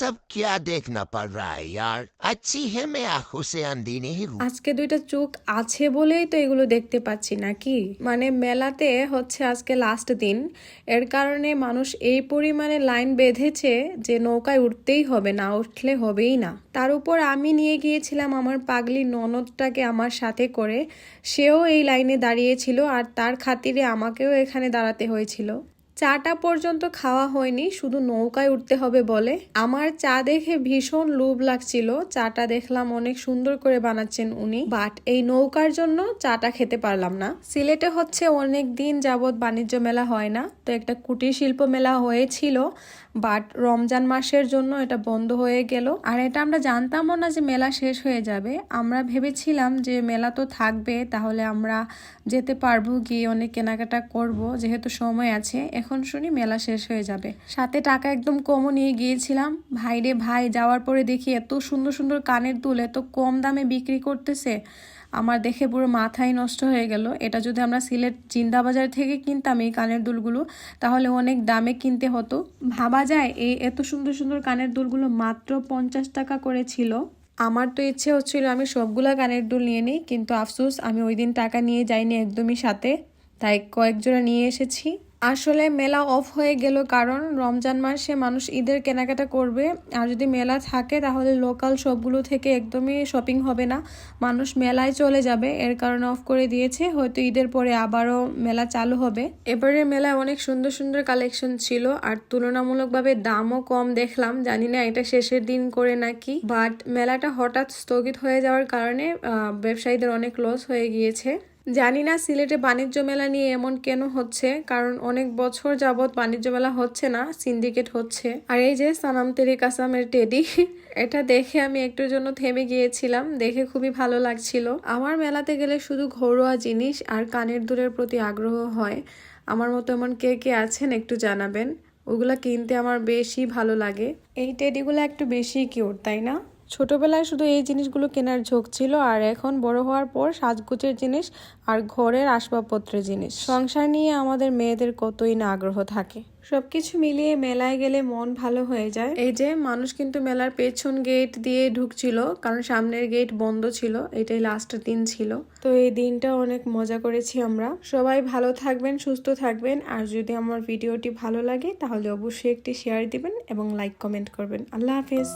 সব কিয়া দেখ না রা আর আচ্ছি হে মেয়া আন্দিনি আজকে দুইটা চোখ আছে বলেই তো এগুলো দেখতে পাচ্ছি নাকি? মানে মেলাতে হচ্ছে আজকে লাস্ট দিন। এর কারণে মানুষ এই পরিমাণে লাইন বেঁধেছে যে নৌকায় উঠতেই হবে, না উঠলে হবেই না। তার উপর আমি নিয়ে গিয়েছিলাম আমার পাগলি ননদটাকে আমার সাথে করে। সেও এই লাইনে দাঁড়িয়েছিল আর তার খাতিরে আমাকেও এখানে দাঁড়াতে হয়েছিল। চাটা পর্যন্ত খাওয়া হয়নি, শুধু নৌকায় উঠতে হবে বলে। আমার চা দেখে ভীষণ লোভ লাগছিল। চাটা দেখলাম অনেক সুন্দর করে বানাচ্ছেন উনি, বাট এই নৌকার জন্য চাটা খেতে পারলাম না। সিলেটে হচ্ছে অনেক দিন যাবৎ বাণিজ্য মেলা হয় না, তো একটা কুটির শিল্প মেলা হয়েছিল, বাট রমজান মাসের জন্য এটা বন্ধ হয়ে গেল। আর এটা আমরা জানতামও না যে মেলা শেষ হয়ে যাবে। আমরা ভেবেছিলাম যে মেলা তো থাকবে, তাহলে আমরা যেতে পারব গিয়ে অনেক কেনাকাটা করব, যেহেতু সময় আছে। এখন শুনি মেলা শেষ হয়ে যাবে। সাথে টাকা একদম কমও নিয়ে গিয়েছিলাম। ভাই রে ভাই, যাওয়ার পরে দেখি এত সুন্দর সুন্দর কানের দুল, এত কম দামে বিক্রি করতেছে। আমার দেখে পুরো মাথাই নষ্ট হয়ে গেল। এটা যদি আমরা সিলেট জিন্দাবাজার থেকে কিনতাম এই কানের দুলগুলো, তাহলে অনেক দামে কিনতে হতো। ভাবা যায় এই এত সুন্দর সুন্দর কানের দুলগুলো মাত্র পঞ্চাশ টাকা করে ছিল। আমার তো ইচ্ছে হচ্ছিল আমি সবগুলা কানের দুল নিয়ে নিই, কিন্তু আফসোস আমি ওই দিন টাকা নিয়ে যাইনি একদমই সাথে। তাই কয়েক জোড়া নিয়ে এসেছি। আসলে মেলা অফ হয়ে গেল কারণ রমজান মাসে মানুষ ঈদের কেনাকাটা করবে। আর যদি মেলা থাকে তাহলে লোকাল সবগুলো থেকে একদমই শপিং হবে না। মানুষ মেলায় চলে যাবে, এর কারণে অফ করে দিয়েছে। হয়তো ঈদের পরে আবারও মেলা চালু হবে। এবারের মেলায় অনেক সুন্দর সুন্দর কালেকশন ছিল আর তুলনামূলকভাবে দামও কম দেখলাম। জানি না এটা শেষের দিন করে নাকি। বাট মেলাটা হঠাৎ স্থগিত হয়ে যাওয়ার কারণে ব্যবসায়ীদের অনেক লস হয়ে গিয়েছে। জানি না সিলেটে বাণিজ্য মেলা নিয়ে এমন কেন হচ্ছে, কারণ অনেক বছর যাবৎ বাণিজ্য মেলা হচ্ছে না, সিন্ডিকেট হচ্ছে। আর এই যে সানাম তেরি কাসামের টেডি, এটা দেখে আমি একটুর জন্য থেমে গিয়েছিলাম, দেখে খুবই ভালো লাগছিল। আমার মেলাতে গেলে শুধু ঘরোয়া জিনিস আর কানের দুলের প্রতি আগ্রহ হয়। আমার মতো এমন কে কে আছেন একটু জানাবেন। ওগুলা কিনতে আমার বেশি ভালো লাগে। এই টেডিগুলো একটু বেশি কিউট, তাই না? ছোটবেলায় শুধু এই জিনিসগুলো কেনার ঝোঁক ছিল আর এখন বড় হওয়ার পর সাজগোজের জিনিস আর ঘরের আসবাবপত্রের জিনিস। সংসার নিয়ে আমাদের মেয়েদের কতই না আগ্রহ থাকে। সবকিছু মিলিয়ে মেলায় গেলে মন ভালো হয়ে যায়। এই যে মানুষ কিন্তু মেলার পেছন গেট দিয়ে ঢুকছিল কারণ সামনের গেট বন্ধ ছিল এটাই লাস্ট দিন ছিল। তো এই দিনটা অনেক মজা করেছি আমরা। সবাই ভালো থাকবেন সুস্থ থাকবেন আর যদি আমার ভিডিওটি ভালো লাগে তাহলে অবশ্যই একটি শেয়ার দিবেন এবং লাইক কমেন্ট করবেন। আল্লাহ হাফেজ।